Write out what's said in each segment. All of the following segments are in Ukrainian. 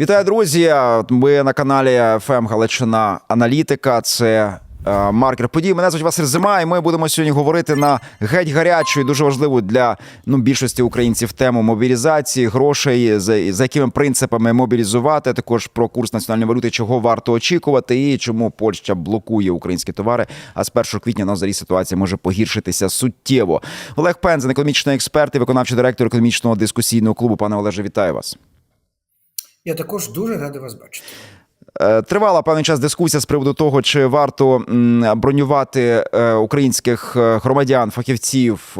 Вітаю, друзі! Ви на каналі ФМ Галичина Аналітика. Це е, маркер подій. Мене звуть Василь Зима, і ми будемо сьогодні говорити на геть гарячу і дуже важливу для ну більшості українців тему мобілізації, грошей, за, за якими принципами мобілізувати. Також про курс національної валюти, чого варто очікувати, і чому Польща блокує українські товари. А з 1 квітня на зарі ситуація може погіршитися суттєво. Олег Пензен, економічний експерт і виконавчий директор економічного дискусійного клубу. Пане Олеже, вітаю вас. Я також дуже радий вас бачити. Е, Тривала певний час дискусія з приводу того, чи варто бронювати е, українських е, громадян, фахівців,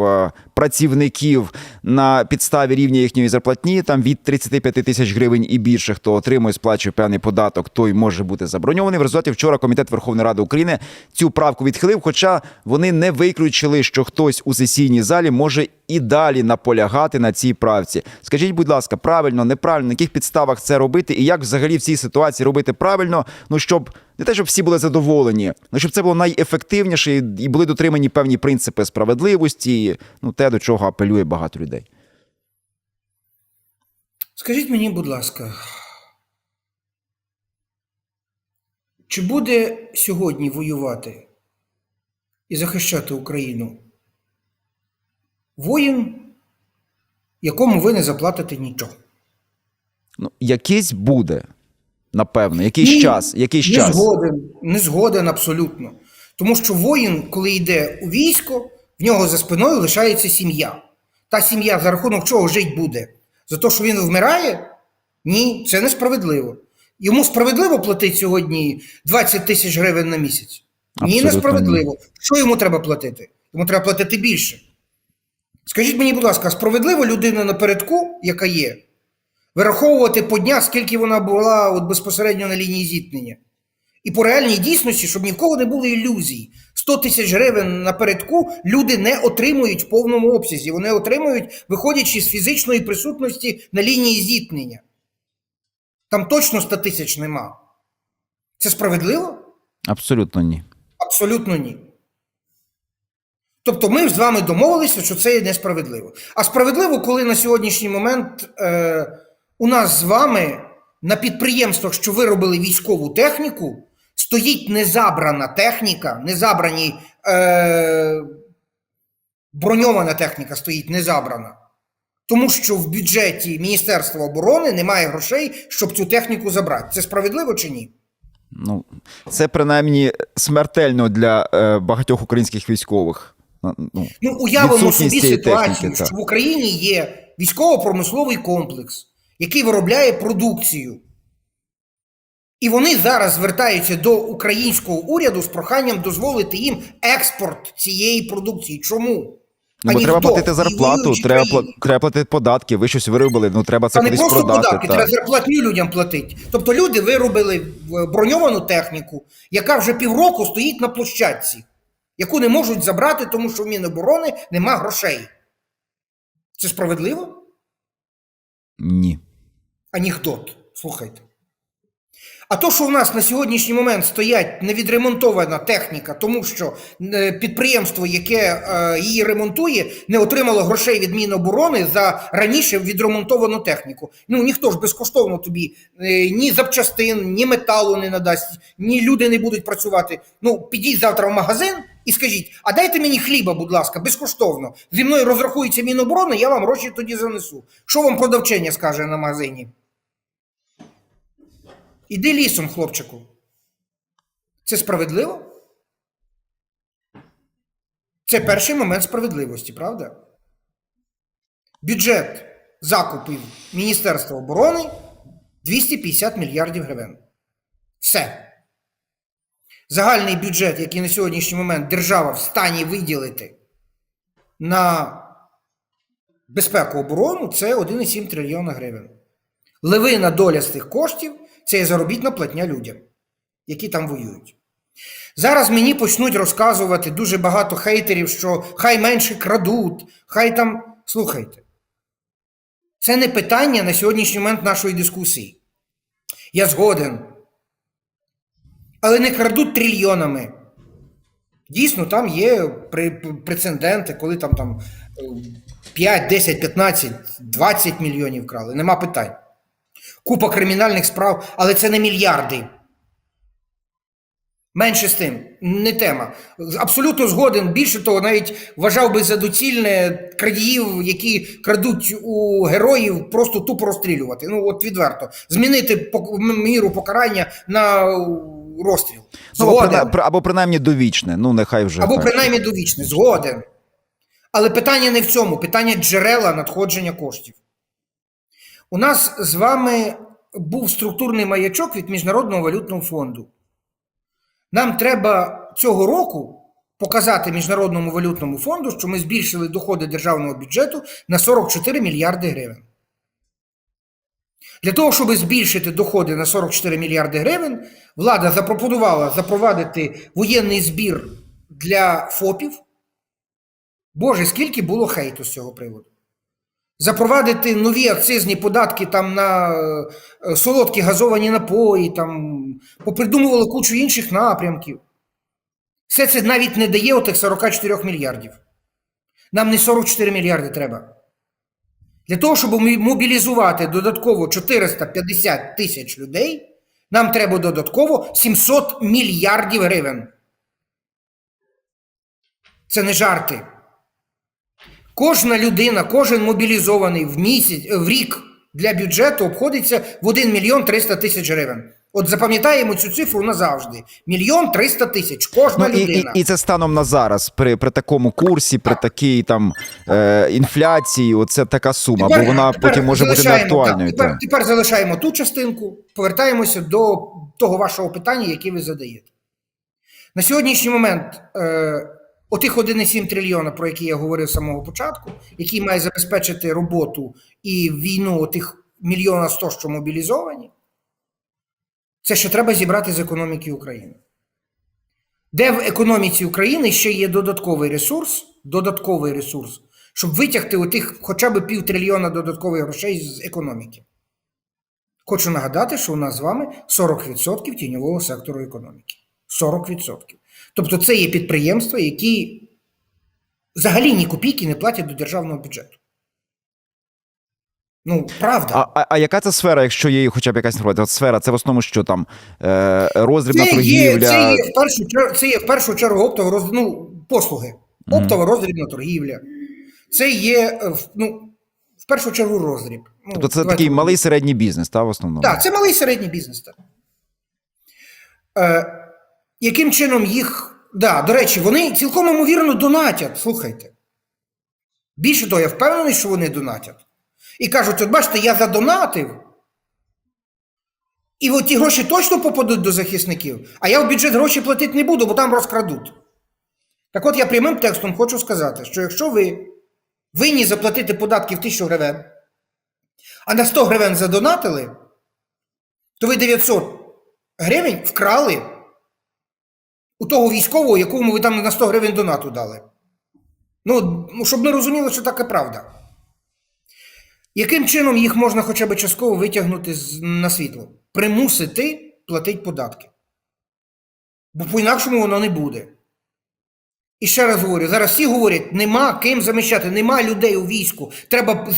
працівників на підставі рівня їхньої зарплатні, там від 35 тисяч гривень і більше, хто отримує, сплачує певний податок, той може бути заброньований. В результаті вчора комітет Верховної Ради України цю правку відхилив. Хоча вони не виключили, що хтось у сесійній залі може і далі наполягати на цій правці. Скажіть, будь ласка, правильно, неправильно, на яких підставах це робити, і як взагалі в цій ситуації робити правильно, ну щоб не те, щоб всі були задоволені, ну щоб це було найефективніше і були дотримані певні принципи справедливості, ну те, до чого апелює багато людей. Скажіть мені, будь ласка, чи буде сьогодні воювати і захищати Україну воїн, якому ви не заплатите нічого? Ну, якийсь буде, напевно, якийсь Ні, час, якийсь не час. згоден, не згоден абсолютно. Тому що воїн, коли йде у військо, в нього за спиною лишається сім'я. Та сім'я за рахунок чого жить буде? За те, що він вмирає? Ні, це несправедливо. Йому справедливо платити сьогодні 20 тисяч гривень на місяць? Ні, Абсолютно несправедливо. Що йому треба платити? Йому треба платити більше. Скажіть мені, будь ласка, справедливо людина напередку, яка є, вираховувати по днях, скільки вона була от безпосередньо на лінії зіткнення. І по реальній дійсності, щоб ні в кого не було ілюзій, 100 тисяч гривень напередку люди не отримують в повному обсязі. Вони отримують, виходячи з фізичної присутності на лінії зіткнення. Там точно 100 тисяч нема. Це справедливо? Абсолютно ні. Абсолютно ні. Тобто ми з вами домовилися, що це є несправедливо. А справедливо, коли на сьогоднішній момент е, у нас з вами на підприємствах, що виробили військову техніку, стоїть незабрана техніка, незабрані е, броньована техніка стоїть незабрана. Тому що в бюджеті Міністерства оборони немає грошей, щоб цю техніку забрати. Це справедливо чи ні? Ну, це принаймні смертельно для е, багатьох українських військових. Ну, Ну, уявимо собі ситуацію, техніки, що в Україні є військово-промисловий комплекс, який виробляє продукцію. І вони зараз звертаються до українського уряду з проханням дозволити їм експорт цієї продукції. Чому? Ну, бо треба платити зарплату, треба, треба платити податки, ви щось виробили, ну треба це Та не просто податки, так. треба зарплатню людям платити. Тобто люди виробили броньовану техніку, яка вже півроку стоїть на площадці, яку не можуть забрати, тому що в Міноборони нема грошей. Це справедливо? Ні. Анекдот. Слухайте. А то, що в нас на сьогоднішній момент стоять невідремонтована техніка, тому що е, підприємство, яке е, її ремонтує, не отримало грошей від Міноборони за раніше відремонтовану техніку. Ну ніхто ж безкоштовно тобі е, ні запчастин, ні металу не надасть, ні люди не будуть працювати. Ну, підіть завтра в магазин і скажіть: а дайте мені хліба, будь ласка, безкоштовно. Зі мною розрахується Міноборони, я вам гроші тоді занесу. Що вам продавчиня скаже на магазині? Іди лісом, хлопчику. Це справедливо? Це перший момент справедливості, правда? Бюджет закупів Міністерства оборони 250 мільярдів гривень. Все. Загальний бюджет, який на сьогоднішній момент держава в стані виділити на безпеку оборону, це 1,7 трильйона гривень. Левина доля з тих коштів це є заробітна платня людям, які там воюють. Зараз мені почнуть розказувати дуже багато хейтерів, що хай менше крадуть, хай там. Слухайте, це не питання на сьогоднішній момент нашої дискусії. Я згоден. Але не крадуть трильйонами. Дійсно, там є прецеденти, коли там, там е, 5, 10, 15, 20 мільйонів крали. Нема питань. Купа кримінальних справ, але це не мільярди. Менше з тим, не тема. Абсолютно згоден. Більше того, навіть вважав би за доцільне крадіїв, які крадуть у героїв, просто тупо розстрілювати. Ну, от відверто. Змінити міру покарання на розстріл. Ну, або, Згоден. прина- або принаймні довічне. Ну, нехай вже. Або так. принаймні довічне, згоден. Але питання не в цьому, питання джерела надходження коштів. У нас з вами був структурний маячок від Міжнародного валютного фонду. Нам треба цього року показати Міжнародному валютному фонду, що ми збільшили доходи державного бюджету на 44 мільярди гривень. Для того, щоб збільшити доходи на 44 мільярди гривень, влада запропонувала запровадити воєнний збір для ФОПів. Боже, скільки було хейту з цього приводу. Запровадити нові акцизні податки там на е, солодкі газовані напої, там попридумували кучу інших напрямків. Все це навіть не дає отих 44 мільярдів. Нам не 44 мільярди треба. Для того, щоб мобілізувати додатково 450 тисяч людей, нам треба додатково 700 мільярдів гривень. Це не жарти. Кожна людина, кожен мобілізований в місяць, в рік для бюджету обходиться в 1 мільйон 300 тисяч гривень. От запам'ятаємо цю цифру назавжди. Мільйон 300 тисяч. Кожна Ну, і, і, людина. і це станом на зараз, при, при такому курсі, при такій там е, інфляції, оце така сума, бо вона тепер потім може бути неактуальною. Так, тепер, тепер залишаємо ту частинку, повертаємося до того вашого питання, яке ви задаєте. На сьогоднішній момент е, отих 1,7 трильйона, про які я говорив з самого початку, який має забезпечити роботу і війну отих мільйона сто, що мобілізовані, це ще треба зібрати з економіки України. Де в економіці України ще є додатковий ресурс, додатковий ресурс, щоб витягти у тих хоча б півтрильйона додаткових грошей з економіки. Хочу нагадати, що у нас з вами 40% тіньового сектору економіки. 40%. Тобто це є підприємства, які взагалі ні копійки не платять до державного бюджету. Ну, правда. А, а, а яка це сфера, якщо є хоча б якась інформація? От сфера, це в основному що там? Е, роздрібна Це торгівля. є, це, є в першу чергу, це є в першу чергу оптова роз... ну, послуги. Оптова роздрібна торгівля. Це є е, ну, в першу чергу роздріб. Ну, Тобто це такий малий середній бізнес, та в основному. Так, це малий середній бізнес. Так. Е, яким чином їх. Да, до речі, вони цілком ймовірно донатять. Слухайте. Більше того, я впевнений, що вони донатять. І кажуть: от бачите, я задонатив. І от ті гроші точно попадуть до захисників, а я в бюджет гроші платити не буду, бо там розкрадуть. Так от я прямим текстом хочу сказати, що якщо ви винні заплатити податки в 1000 гривень, а на 100 гривень задонатили, то ви 900 гривень вкрали у того військового, якому ви там на 100 гривень донату дали. Ну, ну, щоб ми розуміли, що таке правда. Яким чином їх можна хоча б частково витягнути на світло? Примусити платити податки. Бо по-інакшому воно не буде. І ще раз говорю: зараз всі говорять, нема ким заміщати, нема людей у війську. Треба.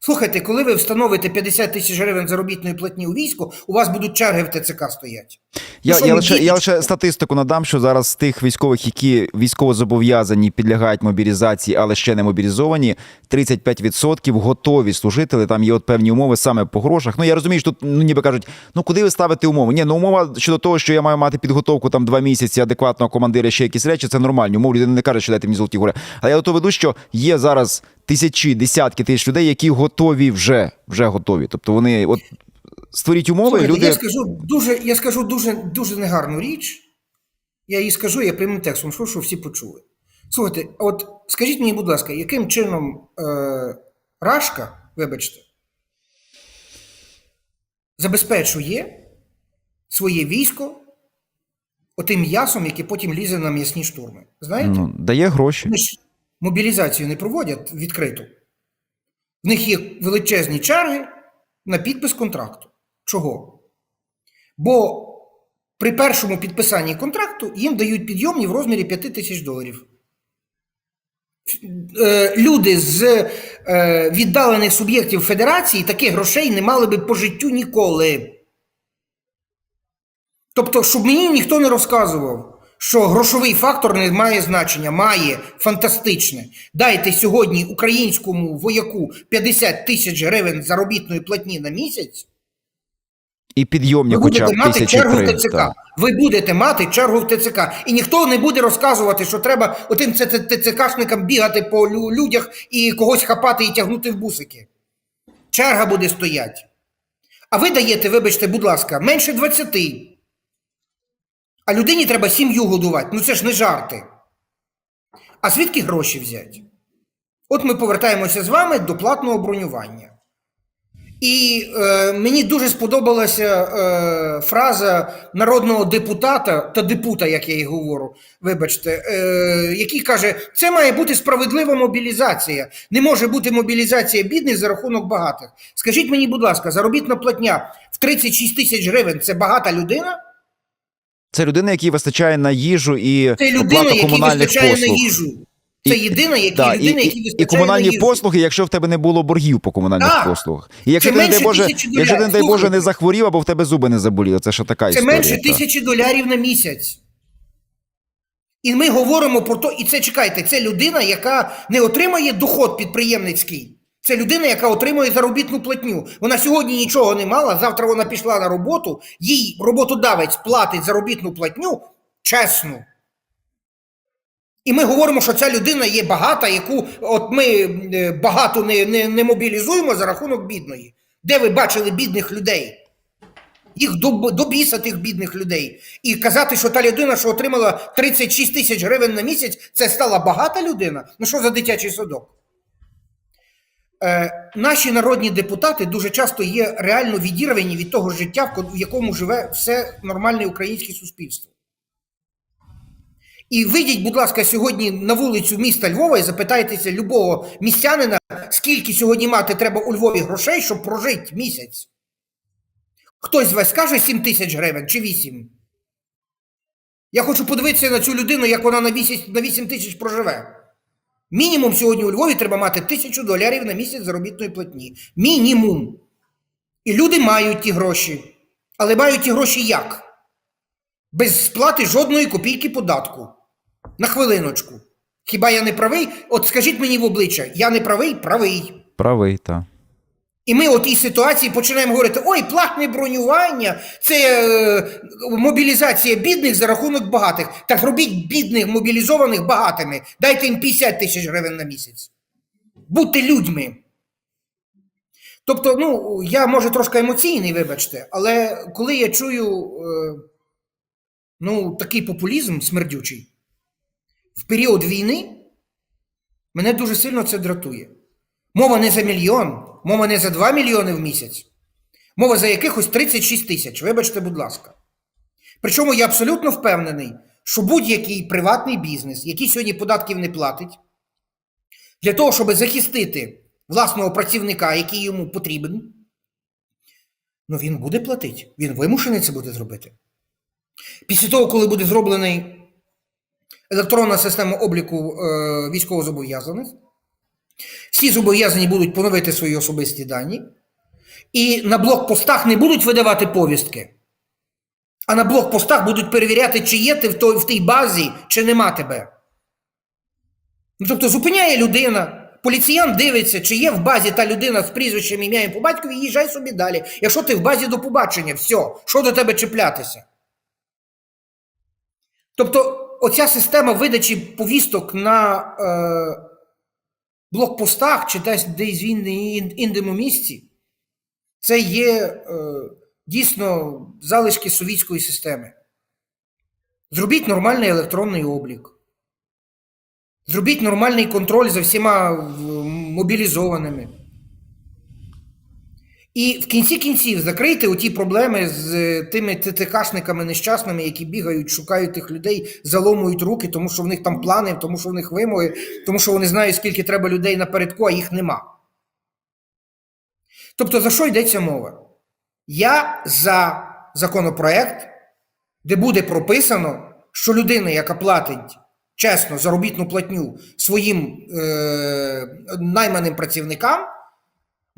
Слухайте, коли ви встановите 50 тисяч гривень заробітної платні у війську, у вас будуть черги в ТЦК стоять. Я, я, лише, я лише статистику надам, що зараз з тих військових, які військово зобов'язані, підлягають мобілізації, але ще не мобілізовані, 35% готові служити, але там є от певні умови саме по грошах. Ну я розумію, що тут ну, ніби кажуть, ну куди ви ставите умови? Ні, ну умова щодо того, що я маю мати підготовку там два місяці адекватного командира, ще якісь речі, це нормальні. Умови людина не каже, що дайте мені золоті гори. Але я до того веду, що є зараз тисячі, десятки тисяч людей, які готові вже, вже готові. Тобто вони от створіть умови, Слухайте, люди. я скажу дуже, я скажу дуже, дуже негарну річ. Я її скажу, я прямим текстом, що, що всі почули. Слухайте, от скажіть мені, будь ласка, яким чином е, Рашка, вибачте, забезпечує своє військо отим м'ясом, яке потім лізе на м'ясні штурми? Знаєте? Ну, дає гроші. Вони ж мобілізацію не проводять відкрито. В них є величезні черги на підпис контракту. Чого? Бо при першому підписанні контракту їм дають підйомні в розмірі 5 тисяч доларів. Е, Люди з е, віддалених суб'єктів федерації таких грошей не мали би по життю ніколи. Тобто, щоб мені ніхто не розказував, що грошовий фактор не має значення, має фантастичне. Дайте сьогодні українському вояку 50 тисяч гривень заробітної платні на місяць. І підйомні Ви хоча будете б мати тисячі чергу в ТЦК. Ви будете мати чергу в ТЦК. І ніхто не буде розказувати, що треба отим ТЦКшникам бігати по людях і когось хапати і тягнути в бусики. Черга буде стоять. А ви даєте, вибачте, будь ласка, менше 20. А людині треба сім'ю годувати. Ну це ж не жарти. А звідки гроші взяти? От ми повертаємося з вами до платного бронювання. І е, мені дуже сподобалася е, фраза народного депутата та депута, як я і говорю, вибачте, е, який каже: це має бути справедлива мобілізація. Не може бути мобілізація бідних за рахунок багатих. Скажіть мені, будь ласка, заробітна платня в 36 тисяч гривень це багата людина? Це людина, якій вистачає на їжу і Це людина, якій вистачає послуг. на їжу. Це єдина, які, Да, людина, і, якій і вистачає комунальні на послуги, якщо в тебе не було боргів по комунальних Так. послугах. І якщо Це ти, не дай Боже, якщо ти, не дай. Боже, не захворів або в тебе зуби не заболіли, це що така Це історія. менше так. тисячі долярів на місяць. І ми говоримо про то, і це чекайте, це людина, яка не отримає доход підприємницький. Це людина, яка отримує заробітну платню. Вона сьогодні нічого не мала, завтра вона пішла на роботу, їй роботодавець платить заробітну платню чесно. І ми говоримо, що ця людина є багата, яку от ми е, багато не, не, не мобілізуємо за рахунок бідної. Де ви бачили бідних людей? Їх до біса тих бідних людей. І казати, що та людина, що отримала 36 тисяч гривень на місяць, це стала багата людина. Ну що за дитячий садок? Е, наші народні депутати дуже часто є реально відірвані від того життя, в якому живе все нормальне українське суспільство. І вийдіть, будь ласка, сьогодні на вулицю міста Львова і запитайтеся любого містянина, скільки сьогодні мати треба у Львові грошей, щоб прожити місяць. Хтось з вас скаже 7 тисяч гривень чи 8? Я хочу подивитися на цю людину, як вона на 8 тисяч проживе. Мінімум сьогодні у Львові треба мати тисячу доларів на місяць заробітної платні. Мінімум. І люди мають ті гроші. Але мають ті гроші як? Без сплати жодної копійки податку. На хвилиночку. Хіба я не правий? От скажіть мені в обличчя, я не правий? Правий. Правий, так. І ми у тій ситуації починаємо говорити: ой, платне бронювання, це е, мобілізація бідних за рахунок багатих. Так робіть бідних мобілізованих багатими. Дайте їм 50 тисяч гривень на місяць. Будьте людьми. Тобто, ну, я може трошки емоційний, вибачте, але коли я чую е, ну, такий популізм смердючий в період війни, мене дуже сильно це дратує. Мова не за мільйон, мова не за 2 мільйони в місяць. Мова за якихось 36 тисяч. Вибачте, будь ласка. Причому я абсолютно впевнений, що будь-який приватний бізнес, який сьогодні податків не платить, для того, щоб захистити власного працівника, який йому потрібен, ну він буде платити. Він вимушений це буде зробити. Після того, коли буде зроблений електронна система обліку е, військовозобов'язаних, всі зобов'язані будуть поновити свої особисті дані, і на блокпостах не будуть видавати повістки, а на блокпостах будуть перевіряти, чи є ти в, той, в тій базі, чи нема тебе. Ну, тобто зупиняє людина, поліціян дивиться, чи є в базі та людина з прізвищем ім'я і по батькові, їжджай собі далі. Якщо ти в базі до побачення, все, що до тебе чіплятися? Тобто, оця система видачі повісток на е, блокпостах чи десь десь він ін- індому місці, це є е, дійсно залишки совітської системи. Зробіть нормальний електронний облік. Зробіть нормальний контроль за всіма мобілізованими. І в кінці кінців закрийте оті проблеми з е, тими ТТКшниками нещасними, які бігають, шукають тих людей, заломують руки, тому що в них там плани, тому що в них вимоги, тому що вони знають, скільки треба людей напередку, а їх нема. Тобто, за що йдеться мова? Я за законопроект, де буде прописано, що людина, яка платить чесно заробітну платню своїм е, найманим працівникам,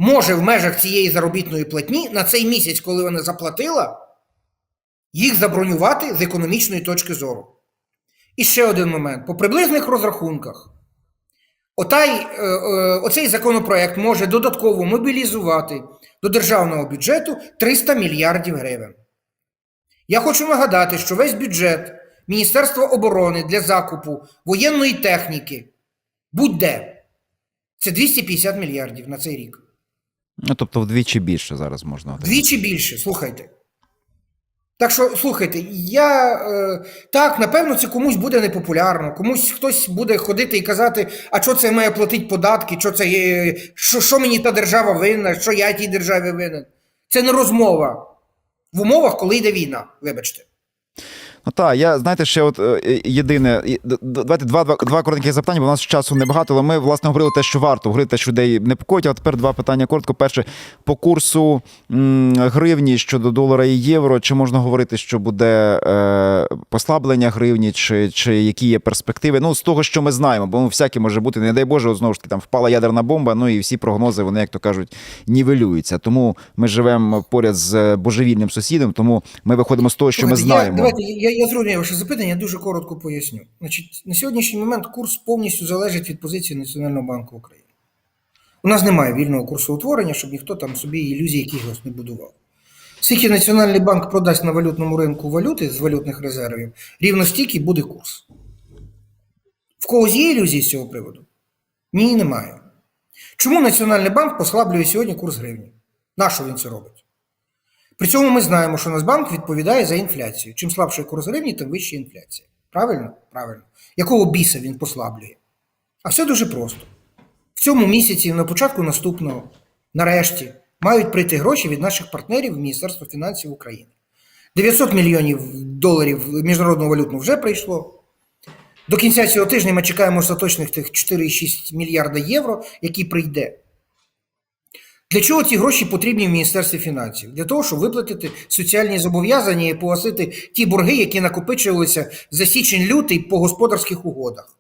може в межах цієї заробітної платні на цей місяць, коли вона заплатила, їх забронювати з економічної точки зору. І ще один момент. По приблизних розрахунках, отай, е, е, оцей законопроект може додатково мобілізувати до державного бюджету 300 мільярдів гривень. Я хочу нагадати, що весь бюджет Міністерства оборони для закупу воєнної техніки будь-де це 250 мільярдів на цей рік. Ну, тобто вдвічі більше зараз можна. отримати. Двічі більше, слухайте. Так що, слухайте, я е, так, напевно, це комусь буде непопулярно, комусь хтось буде ходити і казати, а що це має платити податки, що це є, що, що мені та держава винна, що я тій державі винен. Це не розмова в умовах, коли йде війна, вибачте. Ну так, я знаєте, ще от е, єдине, д- д- давайте два, два, два коротеньких запитання, бо у нас часу небагато, але ми власне говорили те, що варто говорити, те, що людей непокоїть. А тепер два питання коротко. Перше, по курсу м, гривні щодо долара і євро, чи можна говорити, що буде е, послаблення гривні, чи, чи які є перспективи? Ну, з того, що ми знаємо, бо ну, всяке може бути, не дай Боже, от, знову ж таки, там впала ядерна бомба, ну і всі прогнози, вони, як то кажуть, нівелюються. Тому ми живемо поряд з божевільним сусідом, тому ми виходимо з того, що ми знаємо. Я, давайте, я, я зрозумів ваше запитання, я дуже коротко поясню. Значить, на сьогоднішній момент курс повністю залежить від позиції Національного банку України. У нас немає вільного курсу утворення, щоб ніхто там собі ілюзій якихось не будував. Скільки Національний банк продасть на валютному ринку валюти з валютних резервів, рівно стільки буде курс. В когось є ілюзії з цього приводу? Ні, немає. Чому Національний банк послаблює сьогодні курс гривні? Нащо він це робить? При цьому ми знаємо, що Нацбанк відповідає за інфляцію. Чим слабший курс гривні, тим вища інфляція. Правильно? Правильно. Якого біса він послаблює? А все дуже просто. В цьому місяці, на початку наступного, нарешті, мають прийти гроші від наших партнерів в Міністерство фінансів України. 900 мільйонів доларів міжнародного валютного вже прийшло. До кінця цього тижня ми чекаємо остаточних тих 4,6 мільярда євро, які прийде. Для чого ці гроші потрібні в Міністерстві фінансів? Для того, щоб виплатити соціальні зобов'язання і погасити ті борги, які накопичувалися за січень-лютий по господарських угодах.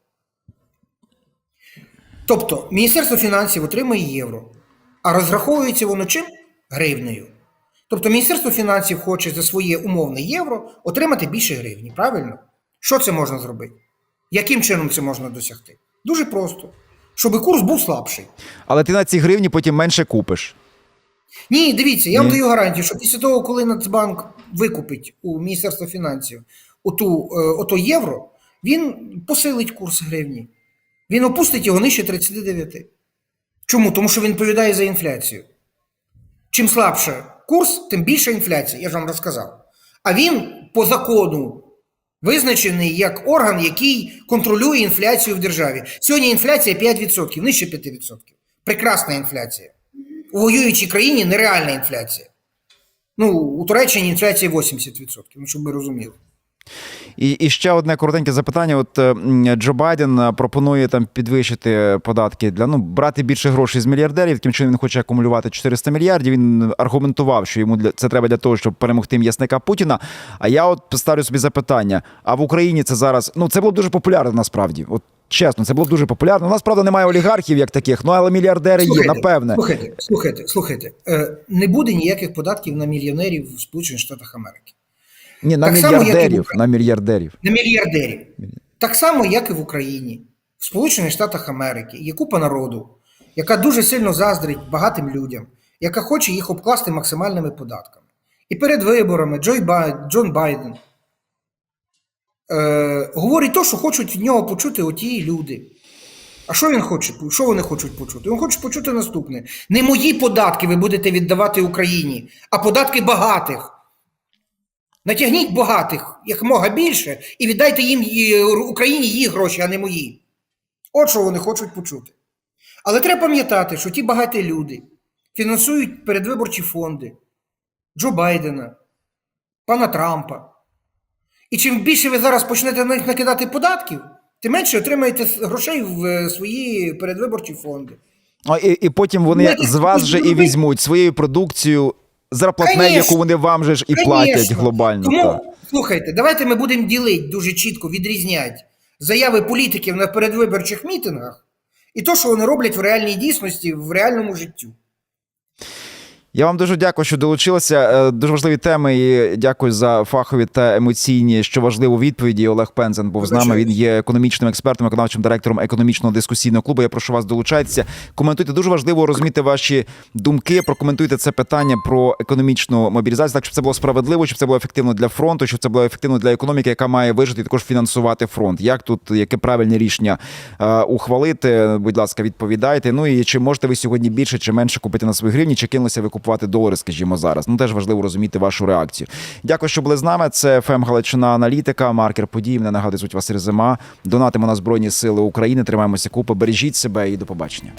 Тобто, Міністерство фінансів отримує євро, а розраховується воно чим? Гривнею. Тобто Міністерство фінансів хоче за своє умовне євро отримати більше гривні, правильно? Що це можна зробити? Яким чином це можна досягти? Дуже просто. Щоб курс був слабший. Але ти на ці гривні потім менше купиш. Ні, дивіться, я вам даю гарантію, що після того, коли Нацбанк викупить у Міністерства фінансів оту, е, ото євро, він посилить курс гривні. Він опустить його нижче 39. Чому? Тому що він відповідає за інфляцію. Чим слабше курс, тим більша інфляція, я ж вам розказав. А він по закону визначений як орган, який контролює інфляцію в державі. Сьогодні інфляція 5%, нижче 5%. Прекрасна інфляція. У воюючій країні нереальна інфляція. Ну, у Туреччині інфляція 80%, ну, щоб ви розуміли. І, і ще одне коротеньке запитання. От е, Джо Байден е, пропонує там підвищити податки для ну брати більше грошей з мільярдерів. Таким чином він хоче акумулювати 400 мільярдів. Він аргументував, що йому для це треба для того, щоб перемогти м'ясника Путіна. А я от ставлю собі запитання: а в Україні це зараз ну це було б дуже популярно насправді. От чесно, це було дуже популярно. У нас правда немає олігархів як таких, ну але мільярдери є, напевне. Слухайте, слухайте, слухайте. Е, не буде ніяких податків на мільйонерів в Сполучених Штатах Америки. Ні, на Так само, як і мільярдерів, Україні. на мільярдерів. На мільярдерів. Так само, як і в Україні, в Сполучених Штатах Америки. Є купа народу, яка дуже сильно заздрить багатим людям, яка хоче їх обкласти максимальними податками. І перед виборами Джой Бай... Джон Байден е, говорить то, що хочуть від нього почути оті люди. А що він хоче? Що вони хочуть почути? Він хоче почути наступне: не мої податки ви будете віддавати Україні, а податки багатих. Натягніть багатих якомога більше і віддайте їм е, Україні їх гроші, а не мої. От що вони хочуть почути. Але треба пам'ятати, що ті багаті люди фінансують передвиборчі фонди Джо Байдена, пана Трампа. І чим більше ви зараз почнете на них накидати податків, тим менше отримаєте грошей в е, свої передвиборчі фонди. А, і, і потім вони Ну, з вас же і візьмуть своєю продукцією зарплатне, Конечно. яку вони вам же ж і платять глобально. Тому, так. слухайте, давайте ми будемо ділити дуже чітко, відрізняти заяви політиків на передвиборчих мітингах і то, що вони роблять в реальній дійсності, в реальному житті. Я вам дуже дякую, що долучилися. Е, Дуже важливі теми. І дякую за фахові та емоційні, що важливо відповіді. Олег Пензен був з нами. Він є економічним експертом, виконавчим директором економічного дискусійного клубу. Я прошу вас долучайтеся. Коментуйте. Дуже важливо розуміти ваші думки. Прокоментуйте це питання про економічну мобілізацію, так щоб це було справедливо, щоб це було ефективно для фронту, щоб це було ефективно для економіки, яка має вижити і також фінансувати фронт. Як тут яке правильне рішення е, ухвалити? Будь ласка, відповідайте. Ну і чи можете ви сьогодні більше чи менше купити на свої гривні, чи кинулися ви купувати долари, скажімо, зараз. Ну теж важливо розуміти вашу реакцію. Дякую, що були з нами. Це ФМ Галичина аналітика, маркер подій. Мене нагадує звуть Василь Зима. Донатимо на Збройні Сили України. Тримаємося купи. Бережіть себе і до побачення.